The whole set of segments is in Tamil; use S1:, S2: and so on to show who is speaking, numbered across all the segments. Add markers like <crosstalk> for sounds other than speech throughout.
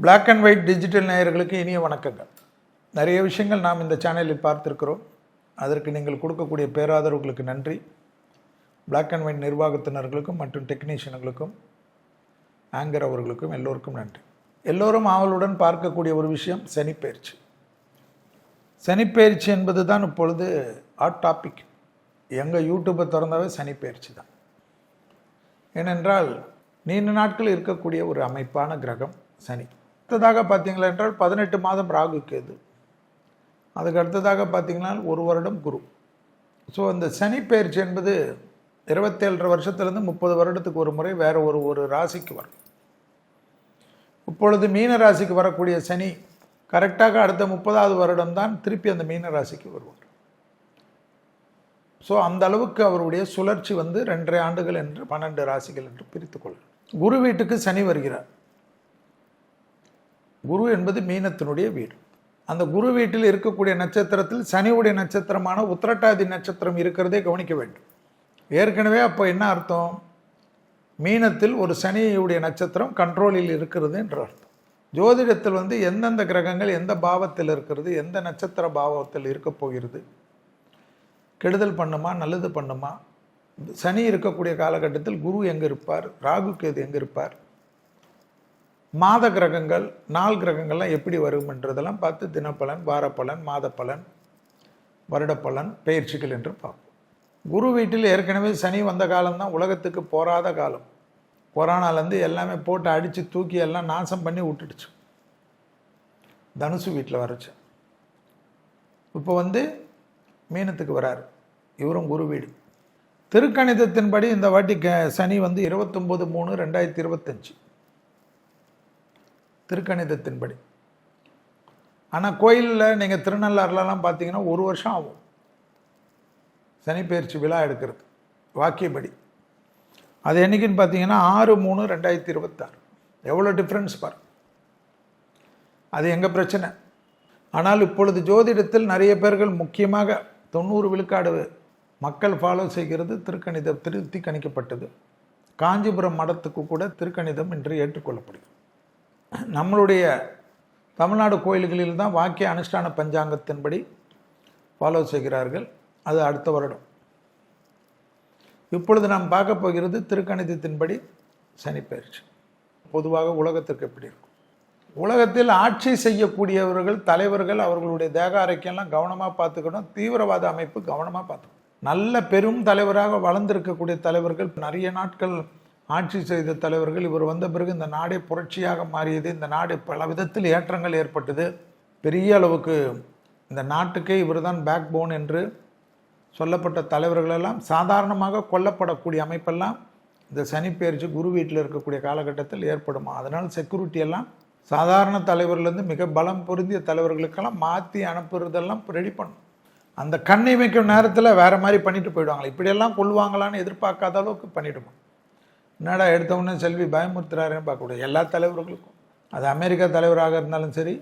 S1: பிளாக் அண்ட் ஒயிட் டிஜிட்டல் நேயர்களுக்கு இனிய வணக்கங்கள். நிறைய விஷயங்கள் நாம் இந்த சேனலில் பார்த்திருக்கிறோம். அதற்கு நீங்கள் கொடுக்கக்கூடிய பேராதரவுகளுக்கு நன்றி. பிளாக் அண்ட் ஒயிட் நிர்வாகத்தினர்களுக்கும் மற்றும் டெக்னீஷியன்களுக்கும் ஆங்கர் அவர்களுக்கும் எல்லோருக்கும் நன்றி. எல்லோரும் ஆவலுடன் பார்க்கக்கூடிய ஒரு விஷயம் சனிப்பெயர்ச்சி. சனிப்பெயர்ச்சி என்பது தான் இப்பொழுது ஹாட் டாபிக் எங்கள் யூடியூப்பை திறந்தாவே சனிப்பெயர்ச்சி தான். ஏனென்றால் நீண்ட நாட்கள் இருக்கக்கூடிய ஒரு அமைப்பான கிரகம் சனி. அடுத்ததாக பார்த்தீங்களா என்றால் பதினெட்டு மாதம் ராகு கேது. அதுக்கு அடுத்ததாக பார்த்தீங்கன்னா ஒரு வருடம் குரு. ஸோ அந்த சனி பயிற்சி என்பது இருபத்தேழரை வருஷத்துலேருந்து முப்பது வருடத்துக்கு ஒரு முறை வேறு ஒரு ஒரு ராசிக்கு வரும். இப்பொழுது மீன ராசிக்கு வரக்கூடிய சனி கரெக்டாக அடுத்த முப்பதாவது வருடம் தான் திருப்பி அந்த மீன ராசிக்கு வருவார். ஸோ அந்த அளவுக்கு அவருடைய சுழற்சி வந்து ரெண்டரை ஆண்டுகள் என்று பன்னெண்டு ராசிகள் என்று பிரித்து குரு வீட்டுக்கு சனி வருகிறார். குரு என்பது மீனத்தினுடைய வீடு. அந்த குரு வீட்டில் இருக்கக்கூடிய நட்சத்திரத்தில் சனியுடைய நட்சத்திரமான உத்திரட்டாதி நட்சத்திரம் இருக்கிறதே கவனிக்க வேண்டும். ஏற்கனவே அப்போ என்ன அர்த்தம்? மீனத்தில் ஒரு சனியுடைய நட்சத்திரம் கண்ட்ரோலில் இருக்கிறது என்ற அர்த்தம். ஜோதிடத்தில் வந்து எந்தெந்த கிரகங்கள் எந்த பாவத்தில் இருக்கிறது எந்த நட்சத்திர பாவத்தில் இருக்க போகிறது கெடுதல் பண்ணுமா நல்லது பண்ணுமா? சனி இருக்கக்கூடிய காலகட்டத்தில் குரு எங்கே இருப்பார்? ராகு கேது எங்கே இருப்பார்? மாத கிரகங்கள் நாள் கிரகங்கள்லாம் எப்படி வரும்ன்றதெல்லாம் பார்த்து தினப்பலன் வாரப்பலன் மாதப்பலன் வருடப்பலன் பயிற்சிகள் என்று பார்ப்போம். குரு வீட்டில் ஏற்கனவே சனி வந்த காலம்தான் உலகத்துக்கு போராத காலம். கொரோனாலேருந்து எல்லாமே போட்டு அடித்து தூக்கி எல்லாம் நாசம் பண்ணி விட்டுடுச்சு. தனுசு வீட்டில் வரச்சு இப்போ வந்து மீனத்துக்கு வராரு. இவரும் குரு வீடு. திருக்கணிதத்தின்படி இந்த வாட்டி க- சனி வந்து இருபத்தொம்போது மூணு ரெண்டாயிரத்தி இருபத்தஞ்சு. திருக்கணிதத்தின்படி. ஆனால் கோயிலில் நீங்கள் திருநள்ளாறுலலாம் பார்த்தீங்கன்னா ஒரு வருஷம் ஆகும். சனிப்பெயர்ச்சி விழா எடுக்கிறது வாக்கியப்படி. அது என்னைக்குன்னு பார்த்தீங்கன்னா ஆறு மூணு ரெண்டாயிரத்தி இருபத்தாறு. எவ்வளோ டிஃப்ரென்ஸ் பார் அது எங்கள் பிரச்சனை? ஆனால் இப்பொழுது ஜோதிடத்தில் நிறைய பேர்கள் முக்கியமாக தொண்ணூறு விழுக்காடு மக்கள் ஃபாலோ செய்கிறது திருக்கணிதம் திருத்தி கணிக்கப்பட்டது. காஞ்சிபுரம் மடத்துக்கு கூட திருக்கணிதம் இன்று ஏற்றுக்கொள்ளப்படுகிறது. நம்மளுடைய தமிழ்நாடு கோயில்களில் தான் வாக்கிய அனுஷ்டான பஞ்சாங்கத்தின்படி ஃபாலோ செய்கிறார்கள். அது அடுத்த வருடம். இப்பொழுது நாம் பார்க்க போகிறது திருக்கணிதத்தின்படி சனிப்பயிற்சி பொதுவாக உலகத்திற்கு எப்படி இருக்கும்? உலகத்தில் ஆட்சி செய்யக்கூடியவர்கள் தலைவர்கள் அவர்களுடைய தேக ஆரோக்கியம்லாம் கவனமாக பார்த்துக்கணும். தீவிரவாத அமைப்பு கவனமாக பார்த்துக்கணும். நல்ல பெரும் தலைவராக வளர்ந்திருக்கக்கூடிய தலைவர்கள் நிறைய நாட்கள் ஆட்சி செய்த தலைவர்கள் இவர் வந்த பிறகு இந்த நாடே புரட்சியாக மாறியது. இந்த நாடு பல விதத்தில் ஏற்றங்கள் ஏற்பட்டது. பெரிய அளவுக்கு இந்த நாட்டுக்கே இவர்தான் பேக் போன் என்று சொல்லப்பட்ட தலைவர்களெல்லாம் சாதாரணமாக கொல்லப்படக்கூடிய அமைப்பெல்லாம் இந்த சனிப்பெயர்ச்சி குரு வீட்டில் இருக்கக்கூடிய காலகட்டத்தில் ஏற்படுமா. அதனால் செக்யூரிட்டி எல்லாம் சாதாரண தலைவர்லேருந்து மிக பலம் பொருந்திய தலைவர்களுக்கெல்லாம் மாற்றி அனுப்புறதெல்லாம் ரெடி பண்ணும். அந்த கண்ணை வைக்கும் நேரத்தில் வேறு மாதிரி பண்ணிட்டு போயிடுவாங்க இப்படியெல்லாம் கொள்வாங்களான்னு எதிர்பார்க்காத அளவுக்கு பண்ணிடுமா என்னடா எடுத்த உடனே செல்வி பயமுறுத்துறாருன்னு பார்க்கக்கூடாது. எல்லா தலைவர்களுக்கும். அது அமெரிக்கா தலைவராக இருந்தாலும் சரி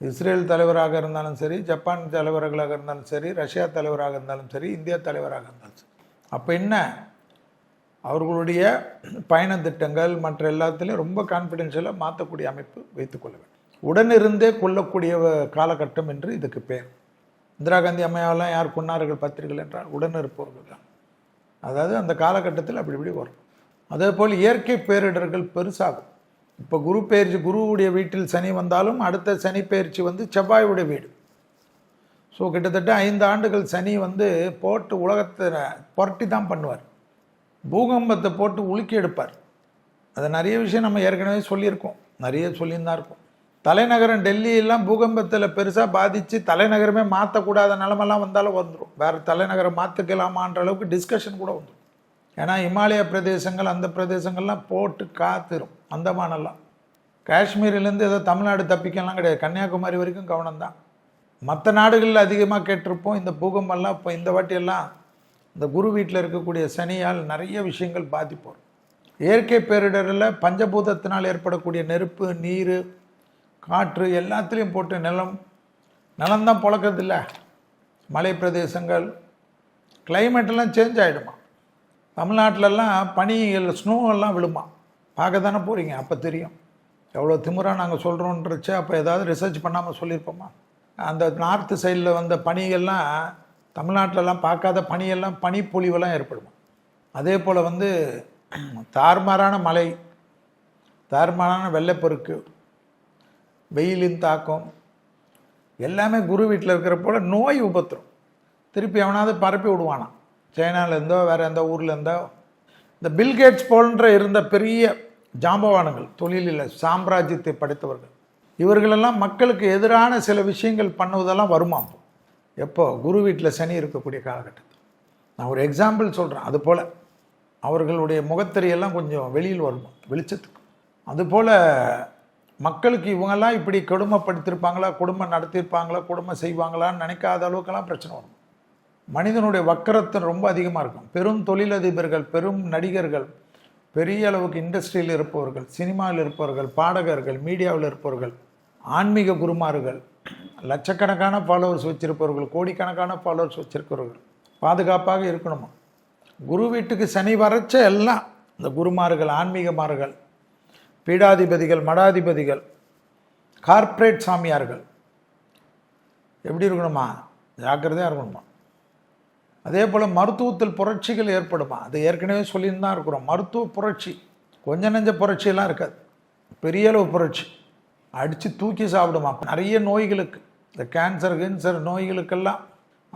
S1: இஸ்ரேல் தலைவராக இருந்தாலும் சரி ஜப்பான் தலைவர்களாக இருந்தாலும் சரி ரஷ்யா தலைவராக இருந்தாலும் சரி இந்தியா தலைவராக இருந்தாலும் சரி. அப்போ என்ன? அவர்களுடைய பயண திட்டங்கள் மற்ற எல்லாத்துலேயும் ரொம்ப கான்ஃபிடென்ஷியலாக மாற்றக்கூடிய அமைப்பு வைத்துக்கொள்ள வேண்டும். உடனிருந்தே கொள்ளக்கூடிய காலகட்டம் என்று இதுக்கு பேர். இந்திரா காந்தி அம்மையாவெல்லாம் யார் கொன்னார்கள் பத்திரிகைகள் என்றால் உடனிருப்பவர்கள் தான். அதாவது அந்த காலகட்டத்தில் அப்படி இப்படி வரும். அதே போல் இயற்கை பேரிடர்கள் பெருசாகும். இப்போ குரு பெயர்ச்சி குருவுடைய வீட்டில் சனி வந்தாலும் அடுத்த சனி பெயர்ச்சி வந்து செவ்வாயுடைய வீடு. ஸோ கிட்டத்தட்ட ஐந்து ஆண்டுகள் சனி வந்து போட்டு உலகத்தை புரட்டி தான் பண்ணுவார். பூகம்பத்தை போட்டு உலுக்கி எடுப்பார். அது நிறைய விஷயம் நம்ம ஏற்கனவே சொல்லியிருக்கோம். நிறைய சொல்லியிருந்தா இருக்கும். தலைநகரம் டெல்லியெல்லாம் பூகம்பத்தில் பெருசாக பாதித்து தலைநகரமே மாற்றக்கூடாத நிலமெல்லாம் வந்தாலும் வந்துடும் வேறு தலைநகரம் மாற்றிக்கலாமான்ற அளவுக்கு டிஸ்கஷன் கூட வந்துடும் ஏன்னா இமாலய பிரதேசங்கள் அந்த பிரதேசங்கள்லாம் போட்டு காத்துரும். அந்தமானெல்லாம் காஷ்மீர்லேருந்து ஏதோ தமிழ்நாடு தப்பிக்கலாம் கிடையாது. கன்னியாகுமரி வரைக்கும் கவனம் தான் மற்ற நாடுகளில் அதிகமாக கேட்டிருப்போம். இந்த பூகம்பெல்லாம் இப்போ இந்த வாட்டியெல்லாம் இந்த குரு வீட்டில் இருக்கக்கூடிய சனியால் நிறைய விஷயங்கள் பாதிப்போம். இயற்கை பேரிடரில் பஞ்சபூதத்தினால் ஏற்படக்கூடிய நெருப்பு நீர் காற்று எல்லாத்துலேயும் போட்டு நிலம் நிலம்தான் பிழக்கிறது இல்லை மலை பிரதேசங்கள் கிளைமேட்டெல்லாம் எல்லாம் சேஞ்ச் ஆகிடுமா தமிழ்நாட்டிலலாம் பனிகள் ஸ்னோ எல்லாம் விழுமா? பார்க்க தானே போகிறீங்க அப்போ தெரியும். எவ்வளோ திமிராக நாங்கள் சொல்கிறோன்றச்சு அப்போ ஏதாவது ரிசர்ச் பண்ணாமல் சொல்லியிருப்போமா? அந்த நார்த்து சைடில் வந்த பனிகள்லாம் தமிழ்நாட்டிலலாம் பார்க்காத பனியெல்லாம் பனிப்பொழிவெல்லாம் ஏற்படுமா? அதே போல் வந்து <clears throat> தார்மாரான மலை தார்மாரான வெள்ளைப்பெருக்கு வெயிலின் தாக்கம். எல்லாமே குரு வீட்டில் இருக்கிற போல் நோய் உபத்திரம். திருப்பி அவனாவது பரப்பி விடுவானாம். சைனாலேருந்தோ வேறு எந்த ஊர்லேருந்தோ இந்த பில்கேட்ஸ் போன்ற இருந்த பெரிய ஜாம்பவான்கள் தொழிலில் சாம்ராஜ்யத்தை படைத்தவர்கள். இவர்களெல்லாம் மக்களுக்கு எதிரான சில விஷயங்கள் பண்ணுவதெல்லாம் வருமா எப்போ? குரு வீட்டில் சனி இருக்கக்கூடிய காலகட்டத்தில். நான் ஒரு எக்ஸாம்பிள் சொல்கிறேன் அதுபோல் அவர்களுடைய முகத்திரையெல்லாம் கொஞ்சம் வெளியில் வரும் வெளிச்சத்துக்கு. அதுபோல் மக்களுக்கு இவங்கெல்லாம் இப்படி கொடுமைப்படுத்திருப்பாங்களா குடும்பம் நடத்தியிருப்பாங்களா குடும்பம் செய்வாங்களான்னு நினைக்காத அளவுக்கெல்லாம் பிரச்சனை வரும். மனிதனுடைய வக்கரத்தை ரொம்ப அதிகமாக இருக்கும். பெரும் தொழிலதிபர்கள் பெரும் நடிகர்கள் பெரிய அளவுக்கு இண்டஸ்ட்ரியில் இருப்பவர்கள் சினிமாவில் இருப்பவர்கள் பாடகர்கள் மீடியாவில் இருப்பவர்கள் ஆன்மீக குருமார்கள் லட்சக்கணக்கான ஃபாலோவர்ஸ் வச்சிருப்பவர்கள் கோடிக்கணக்கான ஃபாலோவர்ஸ் வச்சிருக்கிறவர்கள் பாதுகாப்பாக இருக்கணுமா? குரு வீட்டுக்கு சனி வரைச்ச எல்லாம் இந்த குருமார்கள் ஆன்மீகமார்கள் பீடாதிபதிகள் மடாதிபதிகள் கார்ப்பரேட் சாமியார்கள். எப்படி இருக்கணுமா? ஜாக்கிரதையாக இருக்கணுமா? அதே போல் மருத்துவத்தில் புரட்சிகள் ஏற்படுமா? அது ஏற்கனவே சொல்லின்னு தான் இருக்கிறோம். மருத்துவ புரட்சி. கொஞ்ச நெஞ்ச புரட்சியெல்லாம் இருக்காது. பெரிய அளவு புரட்சி. அடித்து தூக்கி சாப்பிடுமா? நிறைய நோய்களுக்கு. இந்த கேன்சர் கேன்சர் நோய்களுக்கெல்லாம்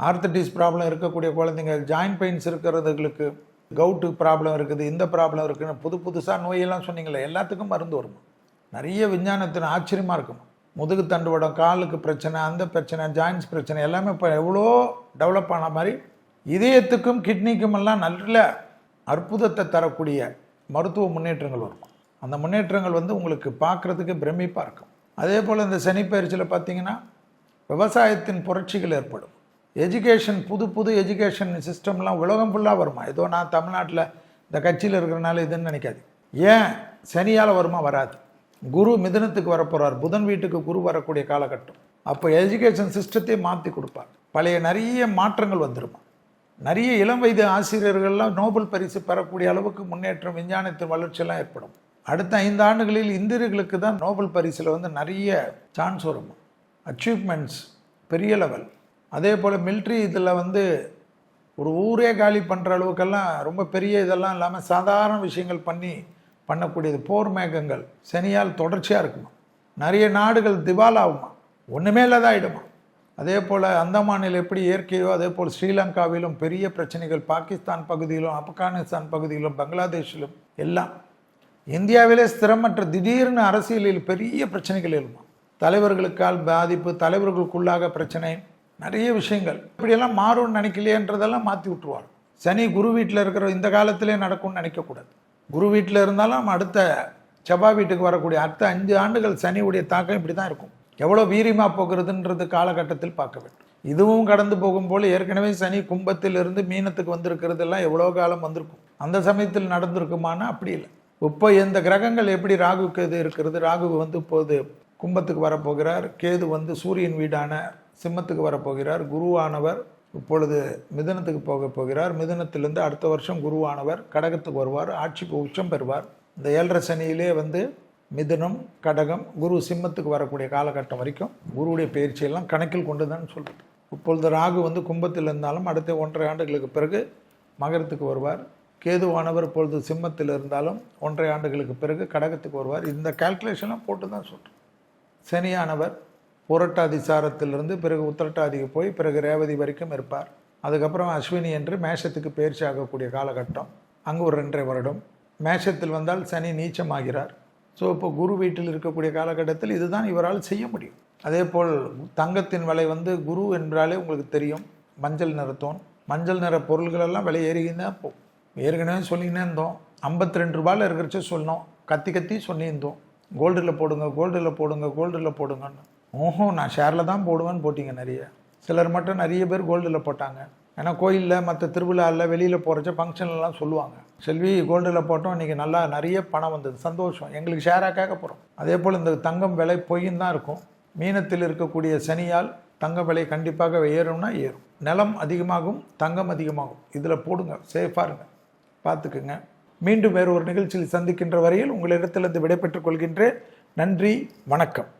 S1: ஆர்த்தடிஸ் ப்ராப்ளம் இருக்கக்கூடிய குழந்தைங்க ஜாயின்ட் பெயின்ஸ் இருக்கிறதுகளுக்கு கவுட்டு ப்ராப்ளம் இருக்குது இந்த ப்ராப்ளம் இருக்குதுன்னு புது புதுசாக நோயெல்லாம் சொன்னீங்களே எல்லாத்துக்கும் மருந்து வருமா? நிறைய விஞ்ஞானத்தின் ஆச்சரியமாக இருக்கும்? முதுகு தண்டுவடம் காலுக்கு பிரச்சனை அந்த பிரச்சனை ஜாயின்ஸ் பிரச்சனை எல்லாமே இப்போ எவ்வளோ டெவலப் ஆன மாதிரி இதயத்துக்கும் கிட்னிக்கும் எல்லாம் நல்ல அற்புதத்தை தரக்கூடிய மருத்துவ முன்னேற்றங்கள் வரும்? அந்த முன்னேற்றங்கள் வந்து உங்களுக்கு பார்க்குறதுக்கு பிரமிப்பாக இருக்கும். அதே போல் இந்த சனிப்பயிற்சியில் பார்த்தீங்கன்னா விவசாயத்தின் புரட்சிகள் ஏற்படும். எஜுகேஷன் புது புது எஜுகேஷன் சிஸ்டம்லாம் உலகம் ஃபுல்லாக வருமா? ஏதோ நான் தமிழ்நாட்டில் இந்த கட்சியில் இருக்கிறனால இதுன்னு நினைக்காது. ஏன்? சனியால் வருமா? வராது. குரு மிதனத்துக்கு வரப்போகிறார் புதன் வீட்டுக்கு குரு வரக்கூடிய காலகட்டம். அப்போ எஜுகேஷன் சிஸ்டத்தை மாற்றி கொடுப்பார். பழைய நிறைய மாற்றங்கள் வந்துருமா? நிறைய இளம் வயது ஆசிரியர்கள்லாம் நோபல் பரிசு பெறக்கூடிய அளவுக்கு முன்னேற்றம் விஞ்ஞானத்தின் வளர்ச்சியெல்லாம் ஏற்படும். அடுத்த ஐந்து ஆண்டுகளில் இந்தியர்களுக்கு தான் நோபல் பரிசில் வந்து நிறைய சான்ஸ் வரும்? அச்சீவ்மெண்ட்ஸ் பெரிய லெவல் அதே போல் மில்ட்ரி இதில் வந்து ஒரு ஊரே காலி பண்ணுற அளவுக்கெல்லாம் ரொம்ப பெரிய இதெல்லாம் இல்லாமல் சாதாரண விஷயங்கள் பண்ணி பண்ணக்கூடியது போர் மேகங்கள். சனியால் தொடர்ச்சியாக இருக்குமா? நிறைய நாடுகள் திவாலாகுமா ஒன்றுமே இல்லாத ஆகிடுமா அதே போல் அந்தமானில் எப்படி இயற்கையோ அதே போல் ஸ்ரீலங்காவிலும் பெரிய பிரச்சனைகள் பாகிஸ்தான் பகுதியிலும் ஆப்கானிஸ்தான் பகுதியிலும் பங்களாதேஷிலும் எல்லாம். இந்தியாவிலே ஸ்திரமற்ற திடீர்னு அரசியலில் பெரிய பிரச்சனைகள் எழுமா? தலைவர்களுக்கால் பாதிப்பு தலைவர்களுக்குள்ளாக பிரச்சனை நிறைய விஷயங்கள். இப்படியெல்லாம் மாறும்னு நினைக்கலையேன்றதெல்லாம் மாற்றி விட்டுருவார். சனி குரு வீட்டில் இருக்கிற இந்த காலத்திலே நடக்கும்னு நினைக்கக்கூடாது. குரு வீட்டில் இருந்தாலும் அடுத்த செவ்வாய் வீட்டுக்கு வரக்கூடிய அடுத்த அஞ்சு ஆண்டுகள் சனியுடைய தாக்கம் இப்படி தான் இருக்கும். எவ்வளோ வீரியமாக போகிறதுன்றது காலகட்டத்தில் பார்க்க வேண்டும். இதுவும் கடந்து போகும் போல் ஏற்கனவே சனி கும்பத்தில் இருந்து மீனத்துக்கு வந்திருக்கிறதெல்லாம் எவ்வளோ காலம் வந்திருக்கும். அந்த சமயத்தில் நடந்திருக்குமானா அப்படி இல்லை. இப்போ இந்த கிரகங்கள் எப்படி ராகுக்கு இது இருக்கிறது? ராகு வந்து இப்போது கும்பத்துக்கு வரப்போகிறார். கேது வந்து சூரியன் வீடான சிம்மத்துக்கு வரப்போகிறார். குருவானவர் இப்பொழுது மிதுனத்துக்கு போக போகிறார். மிதனத்திலிருந்து அடுத்த வருஷம் குருவானவர் கடகத்துக்கு வருவார். ஆட்சிக்கு உச்சம் பெறுவார். இந்த ஏழரை சனியிலே வந்து மிதுனம் கடகம் குரு சிம்மத்துக்கு வரக்கூடிய காலகட்டம் வரைக்கும் குருவுடைய பயிற்சியெல்லாம் கணக்கில் கொண்டு தான் சொல்கிறேன் இப்பொழுது ராகு வந்து கும்பத்தில் இருந்தாலும் அடுத்த ஒன்றரை ஆண்டுகளுக்கு பிறகு மகரத்துக்கு வருவார். கேதுவானவர் இப்பொழுது சிம்மத்தில் இருந்தாலும் ஒன்றரை ஆண்டுகளுக்கு பிறகு கடகத்துக்கு வருவார். இந்த கால்குலேஷன்லாம் போட்டு தான் சொல்கிறேன் சனியானவர் புரட்டாதி சாரத்திலிருந்து பிறகு உத்திரட்டாதிக்கு போய் பிறகு ரேவதி வரைக்கும் இருப்பார். அதுக்கப்புறம் அஸ்வினி என்று மேஷத்துக்கு பயிற்சி ஆகக்கூடிய காலகட்டம். அங்கே ஒரு ரெண்டரை வருடம். மேஷத்தில் வந்தால் சனி நீச்சமாகிறார். ஸோ இப்போ குரு வீட்டில் இருக்கக்கூடிய காலகட்டத்தில் இதுதான் இவரால் செய்ய முடியும். அதே போல் தங்கத்தின் விலை வந்து குரு என்றாலே உங்களுக்கு தெரியும். மஞ்சள் நிறத்தோன் மஞ்சள் நிற பொருள்களெல்லாம் விலை ஏறிக்கின்னு தான் போகும். ஏற்கனவே சொல்லிக்கினே இருந்தோம். ஐம்பத்தி ரெண்டு ரூபாயில் இருக்கிறச்ச சொன்னோம். கத்தி கத்தி சொல்லியிருந்தோம் கோல்டில் போடுங்க கோல்டில் போடுங்க கோல்டில் போடுங்கன்னு. ஓஹோ நான் ஷேரில் தான் போடுவேன்னு போட்டிங்க நிறைய. சிலர் மட்டும் நிறைய பேர் கோல்டில் போட்டாங்க. ஏன்னா கோயிலில் மற்ற திருவிழாவில் வெளியில் போகிறச்ச ஃபங்க்ஷன்லாம் சொல்லுவாங்க. செல்வி கோல்டில் போட்டோம் இன்றைக்கி நல்லா நிறைய பணம் வந்தது சந்தோஷம். எங்களுக்கு ஷேராக கேட்க போகிறோம் அதே போல் இந்த தங்கம் விலை பொய்ன்னு தான் இருக்கும். மீனத்தில் இருக்கக்கூடிய சனியால் தங்க விலை கண்டிப்பாக ஏறும்னா ஏறும். நிலம் அதிகமாகும் தங்கம் அதிகமாகும். இதில் போடுங்க சேஃபாக இருங்க. பார்த்துக்குங்க. மீண்டும் வேறு ஒரு நிகழ்ச்சியில் சந்திக்கின்ற வரையில் உங்களிடத்திலிருந்து விடைபெற்றுக் கொள்கின்றேன். நன்றி வணக்கம்.